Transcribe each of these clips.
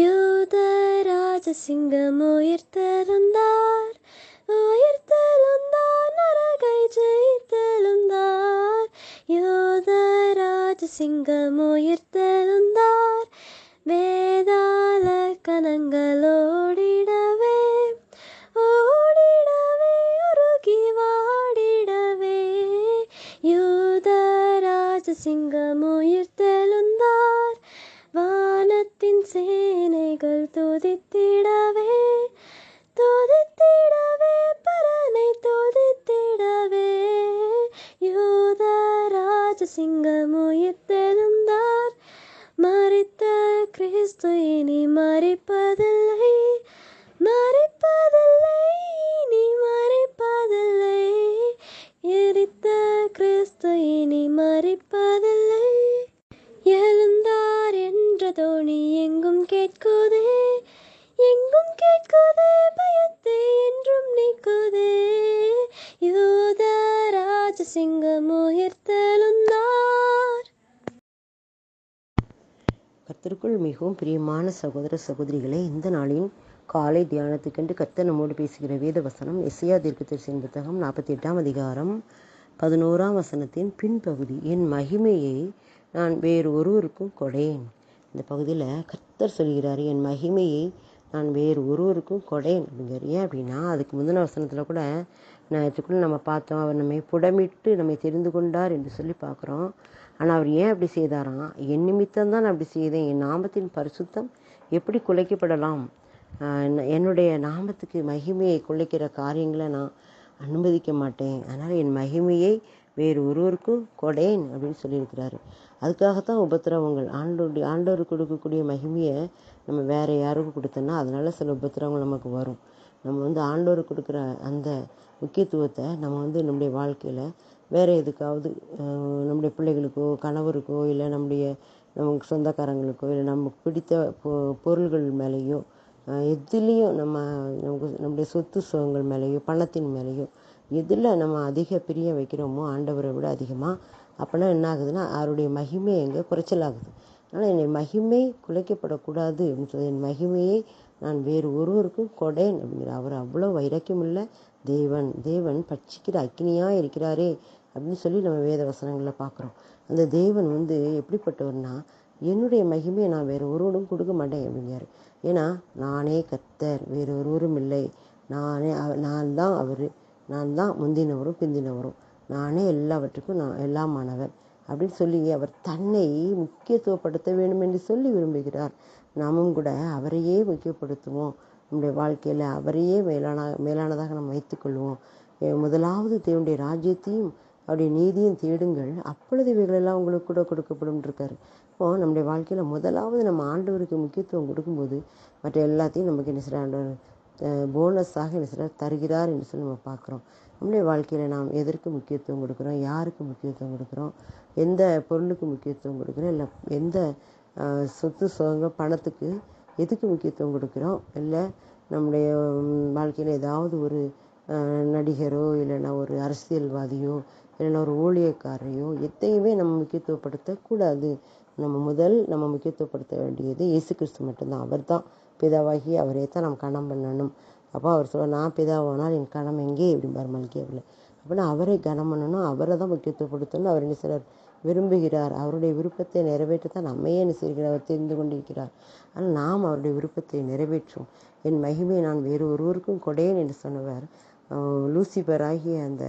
யூத ராஜசிங்கம் உயிர்த்தெழுந்தார் உயிர்த்தெழுந்தார் நரகை ஜெயித்தெழுந்தார். யூத ராஜசிங்கம் உயிர்த்தெழுந்தார் வேதால கணங்கள் ஓடிடவே ஓடிடவே உருகி வாடிடவே. யூத ராஜசிங்கம் உயிர்த்தெழுந்தார் ராஜசிங்கம் உயிர்த்தெழுந்தார் மறித்த கிறிஸ்து இனி மறிப்பதில்லை. மறிப்பதில்லை இனி மறிப்பதில்லை. எரித்த கிறிஸ்து இனி மறிப்பதில்லை. எழுந்தார் என்ற தோணி எங்கும் கேட்குதே. எங்கும் கேட்குதே பயத்தை என்றும் நீக்குதே யூத ராஜசிங்கம் உயிர்த்தெழுந்தார் கர்த்தருக்குள் மிகவும் பிரியமான சகோதர சகோதரிகளை இந்த நாளின் காலை தியானத்துக்கென்று கர்த்தர் நம்மோடு பேசுகிற வேத வசனம் எஸ்ஐயா தீர்க்கதரிசன புத்தகம் நாற்பத்தி எட்டாம் அதிகாரம் பதினோராம் வசனத்தின் பின்பகுதி. என் மகிமையை நான் வேறு ஒருவருக்கும் கொடேன் இந்த பகுதியில் கர்த்தர் சொல்கிறார் என் மகிமையை நான் வேறு ஒருவருக்கும் கொடேன் அப்படிங்கிறார். ஏன் அப்படின்னா அதுக்கு முந்தின வசனத்தில் கூட நான் இதுக்குள்ளே நம்ம பார்த்தோம் அவர் நம்மை புடமிட்டு நம்மை தெரிந்து கொண்டார் என்று சொல்லி பார்க்குறோம். ஆனால் அவர் ஏன் அப்படி செய்தாராம் என் நிமித்தம் தான் நான் அப்படி செய்தேன். என் நாமத்தின் பரிசுத்தம் எப்படி குலைக்கப்படலாம்? என்னுடைய நாமத்துக்கு மகிமையை குலைக்கிற காரியங்களை நான் அனுமதிக்க மாட்டேன். அதனால் என் மகிமையை வேறு ஒருவருக்கும் கொடேன் அப்படின்னு சொல்லியிருக்கிறாரு. அதுக்காகத்தான் உபத்திரவங்கள். ஆண்டோடைய ஆண்டோருக்கு கொடுக்கக்கூடிய மகிமையை நம்ம வேற யாருக்கும் கொடுத்தோன்னா அதனால் சில உபத்திரவங்கள் நமக்கு வரும். நம்ம வந்து ஆண்டோருக்கு கொடுக்குற அந்த முக்கியத்துவத்தை நம்ம வந்து நம்முடைய வாழ்க்கையில் வேறு எதுக்காவது நம்முடைய பிள்ளைகளுக்கோ கணவருக்கோ இல்லை நம்முடைய நமக்கு சொந்தக்காரங்களுக்கோ இல்லை நமக்கு பிடித்த பொ- பொருள்கள் மேலேயோ எதுலேயும் நம்ம நமக்கு நம்முடைய சொத்து சுகங்கள் மேலேயோ பணத்தின் மேலேயோ எதில் நம்ம அதிக பிரியம் வைக்கிறோமோ ஆண்டவரை விட அதிகமாக அப்போனா என்ன ஆகுதுன்னா அவருடைய மகிமை எங்கே குறைச்சலாகுது. அதனால் என்னை மகிமை குலைக்கப்படக்கூடாது அப்படின்னு சொல்லி என் மகிமையை நான் வேறு ஒருவருக்கும் கொடேன் அப்படிங்கிற அவர் அவ்வளோ வைராக்கியமுள்ள தேவன் தேவன் பட்சிக்கிற அக்கினியாக இருக்கிறாரே அப்படின்னு சொல்லி நம்ம வேத வசனங்களில் பார்க்குறோம். அந்த தேவன் வந்து எப்படிப்பட்டவர்னா என்னுடைய மகிமையை நான் வேறு ஒருவரும் கொடுக்க மாட்டேன் அப்படிங்கிறாரு. ஏன்னா நானே கர்த்தர் வேறு ஒருவரும் இல்லை. நானே நான் தான் அவர். நான் தான் முந்தினவரும் பிந்தினவரும். நானே எல்லாவற்றுக்கும் நான் எல்லாமானவர் அப்படின்னு சொல்லி அவர் தன்னை முக்கியத்துவப்படுத்த வேண்டும் என்று சொல்லி விரும்புகிறார். நாமும் கூட அவரையே முக்கியப்படுத்துவோம். நம்முடைய வாழ்க்கையில் அவரையே மேலான மேலானதாக நம்ம வைத்துக்கொள்வோம் முதலாவது தேவனுடைய ராஜ்யத்தையும் அவருடைய நீதியும் தேடுங்கள். அப்பொழுது இவைகளெல்லாம் உங்களுக்கு கூட கொடுக்கப்படும் இருக்கார். இப்போ நம்முடைய வாழ்க்கையில் முதலாவது நம்ம ஆண்டவருக்கு முக்கியத்துவம் கொடுக்கும்போது மற்ற எல்லாத்தையும் நமக்கு என்ன செய்கிறார் ஆண்டவர் போனஸாக என்ன செய்கிறார் தருகிறார் என்று சொல்லி நம்ம பார்க்குறோம். நம்முடைய வாழ்க்கையில் நாம் எதற்கு முக்கியத்துவம் கொடுக்குறோம்? யாருக்கு முக்கியத்துவம் கொடுக்குறோம்? எந்த பொருளுக்கு முக்கியத்துவம் கொடுக்குறோம்? இல்லை எந்த சொத்து சுகங்கள் பணத்துக்கு எதுக்கு முக்கியத்துவம் கொடுக்குறோம்? இல்லை நம்முடைய வாழ்க்கையில் ஏதாவது ஒரு நடிகரோ இல்லைன்னா ஒரு அரசியல்வாதியோ இல்லைன்னா ஒரு ஊழியக்காரரையோ எதையுமே நம்ம முக்கியத்துவப்படுத்தக்கூடாது. நம்ம முதல் நம்ம முக்கியத்துவப்படுத்த வேண்டியது இயேசு கிறிஸ்து மட்டும்தான். அவர் தான் பிதாவாகி அவரே தான் நம்ம கணம் பண்ணணும். அப்போ அவர் சொல்ல நான் பிதாவானால் என் கணம் எங்கே? அப்படிம்பார் மல்கியாவில். அப்படின்னா அவரை கனம் பண்ணணும் அவரை தான் முக்கியத்துவப்படுத்தணும் அவர் என்ன செய்கிறார் விரும்புகிறார். அவருடைய விருப்பத்தை நிறைவேற்றத்தான் நம்மையே என்ன செய்கிறார்? அவர் தெரிந்து கொண்டிருக்கிறார். ஆனால் நாம் அவருடைய விருப்பத்தை நிறைவேற்றும் என் மகிமை நான் வேறு ஒருவருக்கும் கொடையேன் என்று சொன்னவர் லூசிபராகிய லூசிபர் ஆகிய அந்த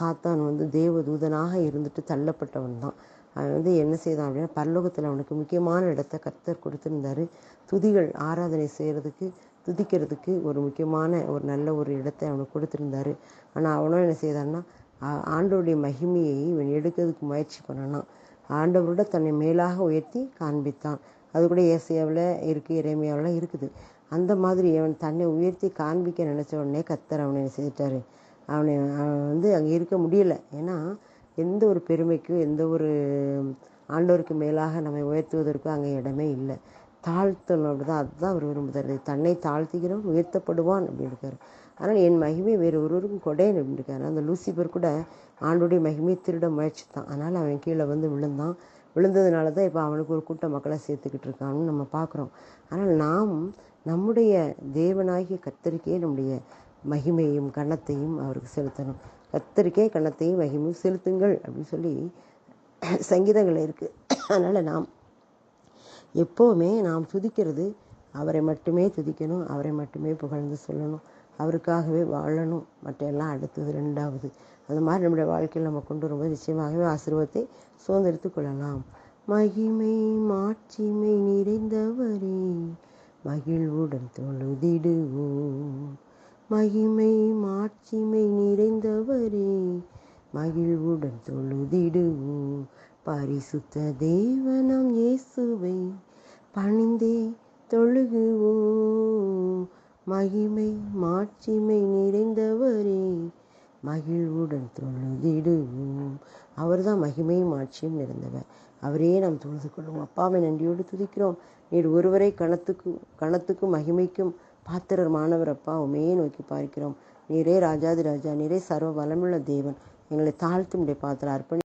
சாத்தான் வந்து தேவதூதனாக இருந்துட்டு தள்ளப்பட்டவன் தான். அவன் வந்து என்ன செய்தான் அப்படின்னா பரலோகத்தில் அவனுக்கு முக்கியமான இடத்த கர்த்தர் கொடுத்துருந்தாரு. துதிகள் ஆராதனை செய்கிறதுக்கு துதிக்கிறதுக்கு ஒரு முக்கியமான ஒரு நல்ல ஒரு இடத்தை அவனுக்கு கொடுத்துருந்தாரு. ஆனால் அவனும் என்ன செய்தான்னா ஆ- ஆண்டவருடைய மகிமையை இவன் எடுக்கிறதுக்கு முயற்சி பண்ணனான் ஆண்டவரோட தன்னை மேலாக உயர்த்தி காண்பித்தான். அது கூட ஏசியாவில் இருக்குது இறைமையாவில் இருக்குது. அந்த மாதிரி அவன் தன்னை உயர்த்தி காண்பிக்க நினச்ச உடனே கத்தர் அவனை என்ன செய்துட்டாரு? அவனை அவன் வந்து அங்கே இருக்க முடியல. ஏன்னா எந்த ஒரு பெருமைக்கும் எந்த ஒரு ஆண்டோருக்கு மேலாக நம்மை உயர்த்துவதற்கும் அங்கே இடமே இல்லை. தாழ்த்தணும் அப்படிதான் அதுதான் அவர் விரும்புகிறார். தன்னை தாழ்த்துகிறவன் உயர்த்தப்படுவான் அப்படின்னு இருக்காரு. ஆனால் என் மகிமை வேறு ஒருவருக்கும் கொடையன் அப்படின்னு இருக்காரு. அந்த லூசிபர் கூட ஆண்டுடைய மகிமையை திருட முயற்சித்தான். அதனால் அவன் கீழே வந்து விழுந்தான். விழுந்ததுனால தான் இப்போ அவனுக்கு ஒரு கூட்ட மக்களை சேர்த்துக்கிட்டு இருக்கான்னு நம்ம பார்க்குறோம். ஆனால் நாம் நம்முடைய தேவனாகிய கத்தரிக்கே நம்முடைய மகிமையும் கன்னத்தையும் அவருக்கு செலுத்தணும். கத்தரிக்கே கணத்தையும் மகிமையும் செலுத்துங்கள் அப்படின்னு சொல்லி சங்கீதங்கள் இருக்குது அதனால் நாம் எப்போவுமே நாம் துதிக்கிறது அவரை மட்டுமே துதிக்கணும் அவரை மட்டுமே புகழ்ந்து சொல்லணும் அவருக்காகவே வாழணும் மற்ற எல்லாம் அடுத்தது ரெண்டாவது அது மாதிரி நம்முடைய வாழ்க்கையில் நம்ம கொண்டு வரும்போது நிச்சயமாகவே ஆசீர்வாதத்தை சுதந்திரித்து கொள்ளலாம். மகிமை மாட்சிமை நிறைந்தவரே மகிழ்வுடன் தொழுதிடுவோம். மகிமை மாட்சிமை நிறைந்தவரே. மகிழ்வுடன் தொழுதிடுவோம். பரிசுத்த தேவனம் இயேசுவை பணிந்தே தொழுகுவோம். மகிமை மாட்சிமை நிறைந்தவரே. மகிழ்வுடன் தொழுதிடுவோம். அவர்தான் மகிமையும் மாட்சியும் நிறைந்தவர். அவரே நாம் தொழுது கொள்வோம். அப்பாவை நன்றியோடு துதிக்கிறோம். நீர் ஒருவரை கணத்துக்கு கணத்துக்கும் மகிமைக்கும் பாத்திரமானவர் அப்பா உமையே நோக்கி பார்க்கிறோம். நீரே ராஜாதி ராஜா நீரே சர்வ வளமுள்ள தேவன். எங்களை தாழ்த்தும் பாத்திரம் அர்ப்பணி